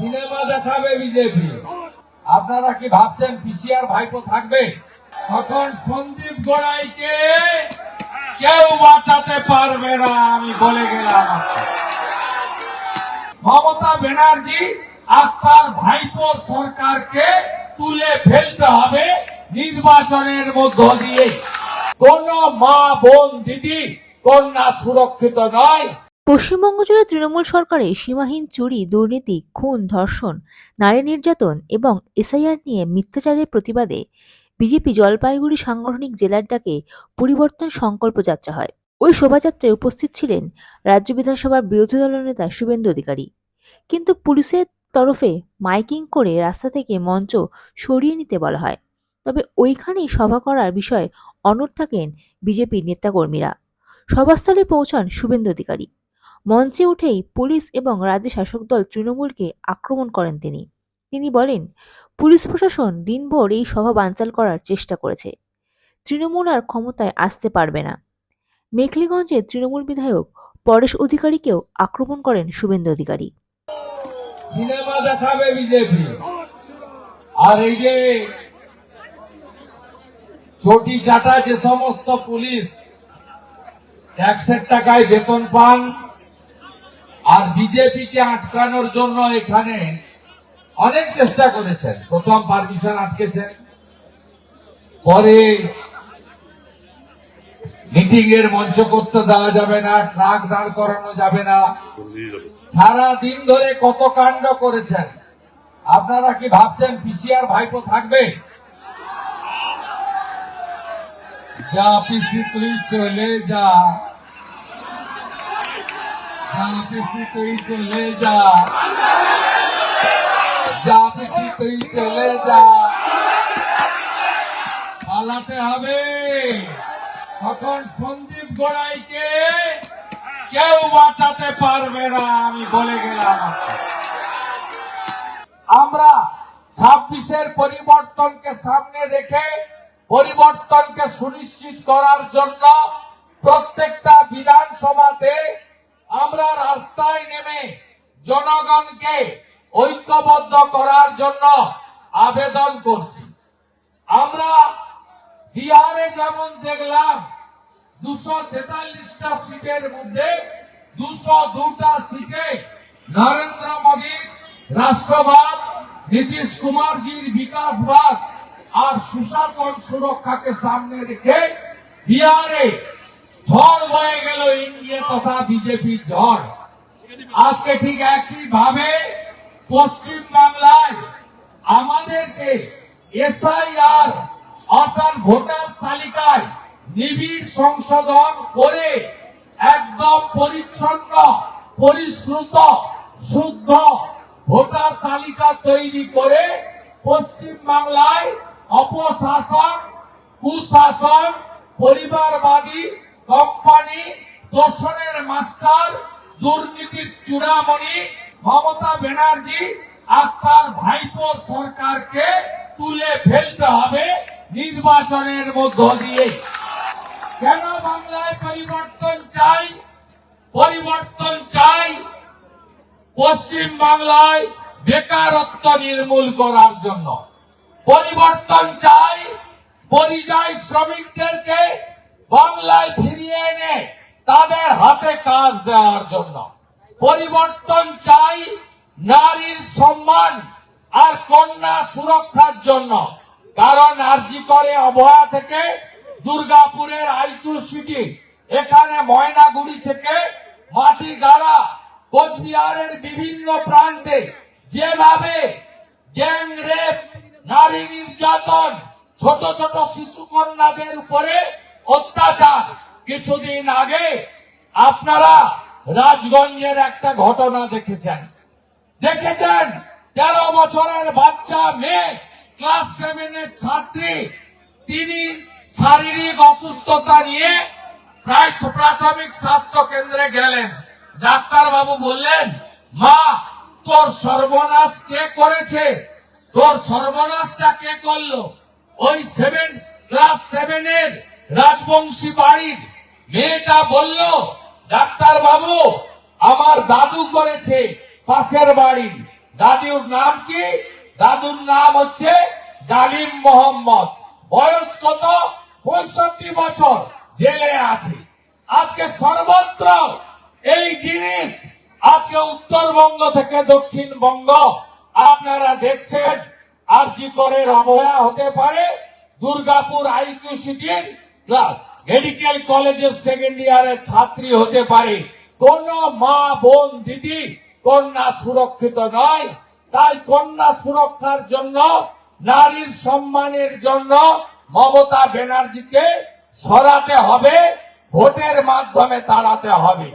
Cinema দেখাবে BJP. আপনারা কি ভাবছেন পিসিআর ভাইপো থাকবে? তখন সন্দীপ গড়াইকে কেউ বাঁচাতে পারবে না, আমি বলে গেলাম। মমতা ব্যানার্জি আর তার ভাইপো সরকারকে তুলে ফেলতে হবে নির্বাচনের মধ্য দিয়ে। কোন মা বোন দিদি, কন্যা সুরক্ষিত নয় পশ্চিমবঙ্গ জুড়ে তৃণমূল সরকারের সীমাহীন চুরি, দুর্নীতি, খুন, ধর্ষণ, নারী নির্যাতন এবং এসআইআর নিয়ে মিথ্যাচারের প্রতিবাদে বিজেপি জলপাইগুড়ি সাংগঠনিক জেলার ডাকে পরিবর্তন সংকল্প যাত্রা হয়। ওই শোভাযাত্রায় উপস্থিত ছিলেন রাজ্য বিধানসভার বিরোধী দলনেতা শুভেন্দু অধিকারী। কিন্তু পুলিশের তরফে মাইকিং করে রাস্তা থেকে মঞ্চ সরিয়ে নিতে বলা হয়। তবে ওইখানেই সভা করার বিষয়ে অনড় থাকেন বিজেপির নেতাকর্মীরা। সভাস্থলে পৌঁছান শুভেন্দু অধিকারী। মঞ্চে উঠেই পুলিশ এবং রাজ্য শাসক দল তৃণমূলকে আক্রমণ করেন তিনি। তিনি বলেন, পুলিশ প্রশাসন দিনভর এই সভা বানচাল করার চেষ্টা করেছে। তৃণমূল আর ক্ষমতায় আসতে পারবে না। মেখলিগঞ্জের তৃণমূল বিধায়ক পরেশ অধিকারীকেও আক্রমণ করেন শুভেন্দু অধিকারী। সিনেমা দেখাবে বিজেপি। আর এই যে চটি চাটা যে সমস্ত পুলিশ ট্যাক্সের টাকায় বেতন পান আর বিজেপিকে আটকানোর জন্য এখানে অনেক চেষ্টা করেছেন। প্রথম পারমিশন আটকেছেন পরে মিটিং এর মঞ্চ করতে দেওয়া যাবে না, ট্রাক দাঁড় করানো যাবে না। সারা দিন ধরে কত কাণ্ড করেছেন। আপনারা কি ভাবছেন পিসিআর ভাইপো থাকবে? যা পিসি তুই চলে যা। যা পিসি তুই চলে যা যাপিসি তুই চলে যা পালাতে হবে তখন সন্দীপ গড়াইকে কেউ বাঁচাতে পারবে না আমি বলে গেলাম আমরা ছাব্বিশের পরিবর্তনকে সামনে রেখে পরিবর্তনকে সুনিশ্চিত করার জন্য প্রত্যেকটা বিধানসভাতে আমরা রাস্তায় নেমে জনগণকে ঐক্যবদ্ধ করার জন্য আবেদন করছি। আমরা বিহারে যেমন দেখলাম, দুশো তেতাল্লিশটা সিটের মধ্যে দুশো দুটা সিটে নরেন্দ্র মোদীর রাষ্ট্রবাদ, নীতিশ কুমারজির বিকাশবাদ আর সুশাসন সুরক্ষাকে সামনে রেখে বিহারে ঝড় হয়ে গেল ইন্ডিয়া তথা বিজেপির ঝড়। আজকে ঠিক একই ভাবে পশ্চিম বাংলায় আমাদেরকে এসআইআর অর্থাৎ ভোটার তালিকায় নিবিড় সংশোধন করে একদম পরিচ্ছন্ন, পরিশ্রুত, শুদ্ধ ভোটার তালিকা তৈরি করে পশ্চিম বাংলায় অপশাসন, কুশাসন, পরিবারবাদী কোম্পানি দর্শনের মাস্টার, দুর্নীতির চূড়ামণি মমতা ব্যানার্জি আর তার ভাইপো সরকারকে তুলে ফেলতে হবে নির্বাচনের মধ্য দিয়ে। কেন বাংলায় পরিবর্তন চাই? পরিবর্তন চাই পশ্চিম বাংলায় বেকারত্ব নির্মূল করার জন্য। পরিবর্তন চাই পরিযায়ী শ্রমিকদেরকে বাংলায় ফিরিয়ে এনে তাদের হাতে কাজ দেওয়ার জন্য। পরিবর্তন চাই নারীর সম্মান আর কন্যা সুরক্ষার জন্য। কারণ আরজি করে অবয়া থেকে দুর্গাপুরের আইটু সিটি, এখানে ময়নাগুড়ি থেকে মাটি গাড়া কোচবিহারের বিভিন্ন প্রান্তে যেভাবে গ্যাং রেপ, নারী নির্যাতন, ছোট ছোট শিশু কন্যাদের উপরে অত্যাচার। কিছুদিন আগে আপনারা রাজগঞ্জের একটা ঘটনা দেখেছেন। দেখেছেন? তেরো বছরের বাচ্চা, মেয়ে, ক্লাস সেভেনের ছাত্রী, তিনি শারীরিক অসুস্থতা নিয়ে প্রাথমিক স্বাস্থ্য কেন্দ্রে গেলেন। ডাক্তার বাবু বললেন, মা, তোর সর্বনাশ কে করেছে? তোর সর্বনাশটা কে করল? ওই সেভেন ক্লাস সেভেনের রাজবংশী বাড়ির মেয়েটা বলল, ডাক্তার বাবু, আমার দাদু করেছে পাশের বাড়ির দাদুর নাম কি? দাদুর নাম হচ্ছে ডালিম মোহাম্মদ। বয়স কত? পঁয়ষট্টি বছর। জেলে আছে। আজকে সর্বত্র এই জিনিস আজকে উত্তরবঙ্গ থেকে দক্ষিণবঙ্গ। আপনারা দেখছেন আর জি করে অবহেলা হতে পারে। দুর্গাপুর আইকিউ সিটির মেডিকেল কলেজের সেকেন্ড ইয়ারের ছাত্রী হতে পারে। কোন মা বোন দিদি কন্যা সুরক্ষিত নয়। তাই কন্যা সুরক্ষার জন্য, নারীর সম্মানের জন্য মমতা ব্যানার্জিকে সরাতে হবে, ভোটের মাধ্যমে তাড়াতে হবে।